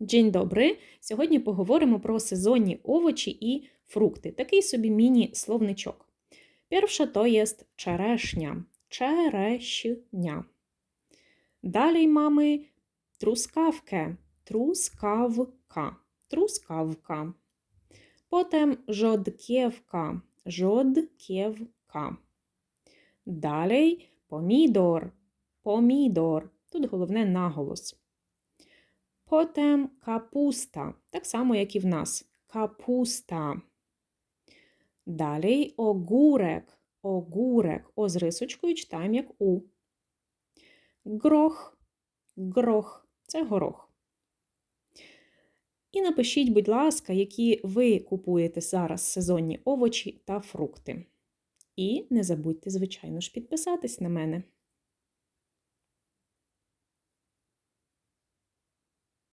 Dzień dobry! Сьогодні поговоримо про сезонні овочі і фрукти. Такий собі міні-словничок. Перша то є черешня. Черешня. Далі mamy truskawkę. Truskawka. Truskawka. Potem żodkiewka. Żodkiewka. Далі помідор. Помідор. Тут головне наголос. Потім капуста. Так само, як і в нас. Капуста. Далі огурек. Огурек. О з рисочкою читаємо як У. Грох. Грох. Це горох. І напишіть, будь ласка, які ви купуєте зараз сезонні овочі та фрукти. І не забудьте, звичайно ж, підписатись на мене.